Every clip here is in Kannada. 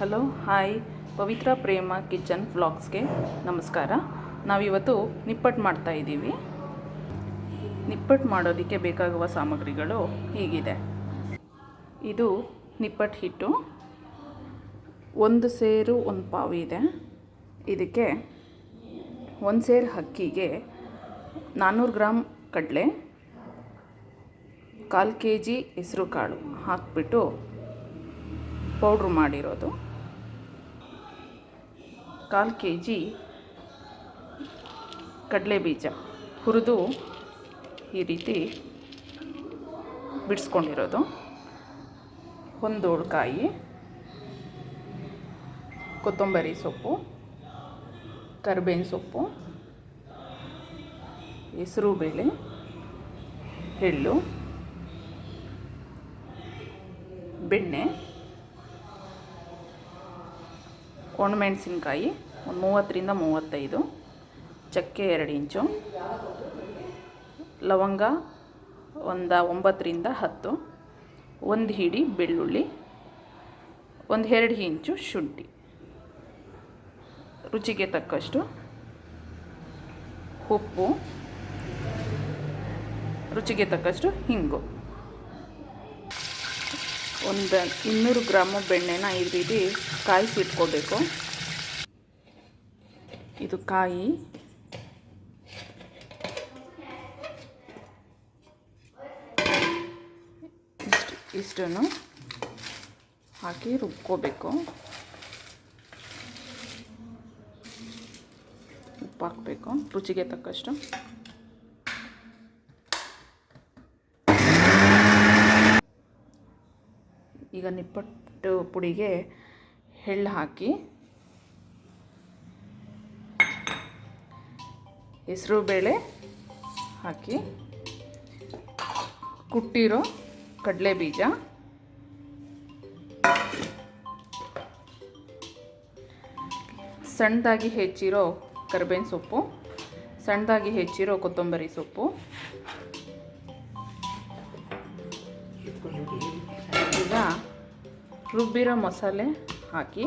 Hello, hi. Pavitra Prema kitchen ವ್ಲಾಗ್ಸ್ಗೆ ನಮಸ್ಕಾರ. ನಾವಿವತ್ತು ನಿಪ್ಪಟ್ಟು ಮಾಡ್ತಾ ಇದ್ದೀವಿ. ನಿಪ್ಪಟ್ಟು ಮಾಡೋದಕ್ಕೆ ಬೇಕಾಗುವ ಸಾಮಗ್ರಿಗಳು ಹೀಗಿದೆ. ಇದು ನಿಪ್ಪಟ್ಟು ಹಿಟ್ಟು. ಒಂದು ಸೇರು ಒಂದು ಪಾವು ಇದೆ. ಇದಕ್ಕೆ ಒಂದು ಸೇರು ಅಕ್ಕಿಗೆ ನಾನ್ನೂರು ಗ್ರಾಮ್ ಕಡಲೆ, ಕಾಲು ಕೆ ಜಿ ಹೆಸರು ಕಾಳು ಹಾಕಿಬಿಟ್ಟು ಪೌಡ್ರ್ ಮಾಡಿರೋದು. ಕಾಲು ಕೆ ಜಿ ಕಡಲೆ ಬೀಜ ಹುರಿದು ಈ ರೀತಿ ಬಿಡಿಸ್ಕೊಂಡಿರೋದು. ಒಂದು ಕಾಯಿ ಕೊತ್ತಂಬರಿ ಸೊಪ್ಪು, ಕರ್ಬೇವಿನ ಸೊಪ್ಪು, ಹೆಸರು ಬೇಳೆ, ಎಳ್ಳು, ಬೆಣ್ಣೆ ಒಣಮೆಣಸಿನ್ಕಾಯಿ ಒಂದು ಮೂವತ್ತರಿಂದ ಮೂವತ್ತೈದು, ಚಕ್ಕೆ ಎರಡು ಇಂಚು, ಲವಂಗ ಒಂದು ಒಂಬತ್ತರಿಂದ ಹತ್ತು, ಒಂದು ಹಿಡಿ ಬೆಳ್ಳುಳ್ಳಿ, ಒಂದು ಎರಡು ಇಂಚು ಶುಂಠಿ. ರುಚಿಗೆ ತಕ್ಕಷ್ಟು ಉಪ್ಪು, ರುಚಿಗೆ ತಕ್ಕಷ್ಟು ಹಿಂಗು. ಒಂದು ಇನ್ನೂರು ಗ್ರಾಮು ಬೆಣ್ಣೆನ ಈ ರೀತಿ ಕಾಯಿಸಿಟ್ಕೋಬೇಕು ಇದು ಕಾಯಿ. ಇಷ್ಟು, ಇಷ್ಟನ್ನು ಹಾಕಿ ರುಬ್ಕೋಬೇಕು. ಉಪ್ಪು ಹಾಕಬೇಕು, ರುಚಿಗೆ ತಕ್ಕಷ್ಟು. ಈಗ ನಿಪ್ಪಟ್ಟು ಪುಡಿಗೆ ಎಳ್ಳು ಹಾಕಿ ಹೆಸರು ಬೇಳೆ ಹಾಕಿ ಕುಟ್ಟಿರೋ ಕಡಲೆ ಬೀಜ. ಸಣ್ಣದಾಗಿ ಹೆಚ್ಚಿರೋ ಕರ್ಬೇವಿನ ಸೊಪ್ಪು, ಸಣ್ಣದಾಗಿ ಹೆಚ್ಚಿರೋ ಕೊತ್ತಂಬರಿ ಸೊಪ್ಪು. ಈಗ ರುಬ್ಬಿರೋ ಮಸಾಲೆ ಹಾಕಿ.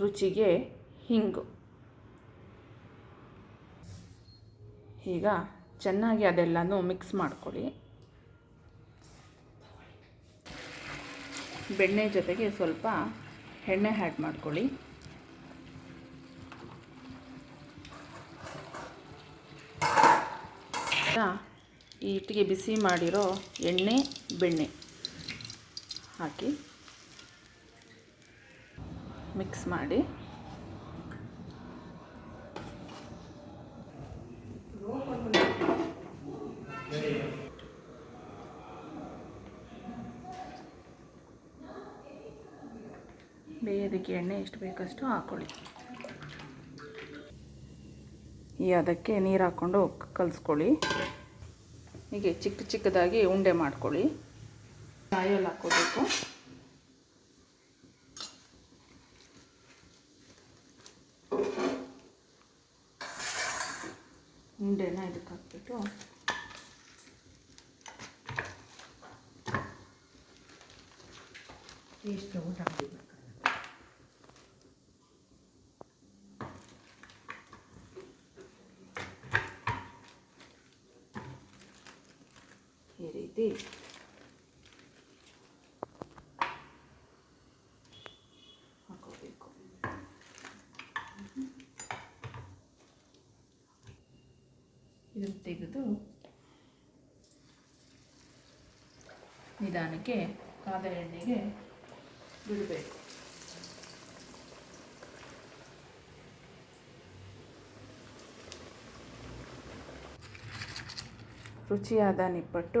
ರುಚಿಗೆ ಹಿಂಗು. ಈಗ ಚೆನ್ನಾಗಿ ಅದೆಲ್ಲನೂ ಮಿಕ್ಸ್ ಮಾಡ್ಕೊಳ್ಳಿ. ಬೆಣ್ಣೆ ಜೊತೆಗೆ ಸ್ವಲ್ಪ ಎಣ್ಣೆ ಆ್ಯಡ್ ಮಾಡ್ಕೊಳ್ಳಿ. ಈ ಹಿಟ್ಟಿಗೆ ಬಿಸಿ ಮಾಡಿರೋ ಎಣ್ಣೆ ಬೆಣ್ಣೆ ಹಾಕಿ ಮಿಕ್ಸ್ ಮಾಡಿ. ಬೇಯೋದಕ್ಕೆ ಎಣ್ಣೆ ಎಷ್ಟು ಬೇಕಷ್ಟು ಹಾಕ್ಕೊಳ್ಳಿ ಈ ಅದಕ್ಕೆ ನೀರು ಹಾಕ್ಕೊಂಡು ಕಲಿಸ್ಕೊಳ್ಳಿ. ಹೀಗೆ ಚಿಕ್ಕ ಚಿಕ್ಕದಾಗಿ ಉಂಡೆ ಮಾಡ್ಕೊಳ್ಳಿ. ಕಾಯಲ್ಲಿ ಹಾಕ್ಕೋಬೇಕು. ಉಂಡೆನ ಇದಕ್ಕೆ ಹಾಕ್ಬಿಟ್ಟು. ಎಷ್ಟು ಊಟ ಮಾಡಬೇಕು ಈ ರೀತಿ ಹಾಕೋಬೇಕು. ಇದನ್ನು ತೆಗೆದು ನಿಧಾನಕ್ಕೆ ಕಾದ ಎಣ್ಣೆಗೆ ಬಿಡಬೇಕು. ರುಚಿಯಾದ ನಿಪ್ಪಟ್ಟು